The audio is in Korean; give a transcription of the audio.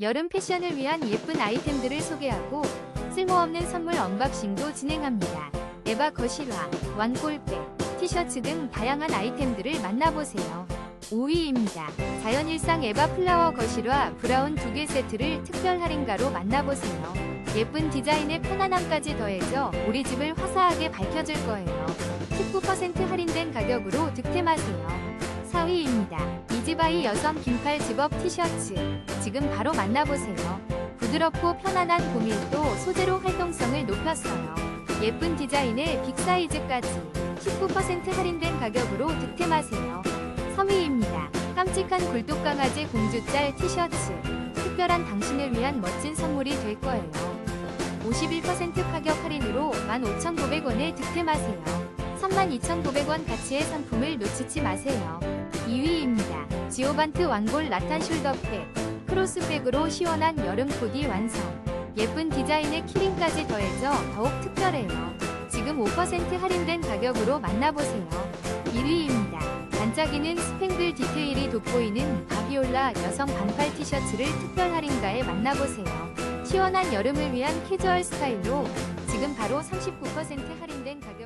여름 패션을 위한 예쁜 아이템들을 소개하고 쓸모없는 선물 언박싱도 진행합니다. 에바 거실화, 완골백, 티셔츠 등 다양한 아이템들을 만나보세요. 5위입니다. 자연일상 에바 플라워 거실화 브라운 두개 세트를 특별 할인가로 만나보세요. 예쁜 디자인에 편안함까지 더해져 우리 집을 화사하게 밝혀줄 거예요. 19% 할인된 가격으로 득템하세요. 4위입니다. 이지바이 여성 긴팔 집업 티셔츠. 지금 바로 만나보세요. 부드럽고 편안한 고밀도 소재로 활동성을 높였어요. 예쁜 디자인에 빅 사이즈까지 19% 할인된 가격으로 득템하세요. 3위입니다. 깜찍한 굴뚝 강아지 공주짤 티셔츠. 특별한 당신을 위한 멋진 선물이 될 거예요. 51% 가격 할인으로 15,900원에 득템하세요. 32,900원 가치의 상품을 놓치지 마세요. 2위입니다. 지오반트 왕골 라탄 숄더팩. 크로스백으로 시원한 여름 코디 완성. 예쁜 디자인에 키링까지 더해져 더욱 특별해요. 지금 5% 할인된 가격으로 만나보세요. 1위입니다. 반짝이는 스팽글 디테일이 돋보이는 바비올라 여성 반팔 티셔츠를 특별 할인가에 만나보세요. 시원한 여름을 위한 캐주얼 스타일로 지금 바로 39% 할인된 가격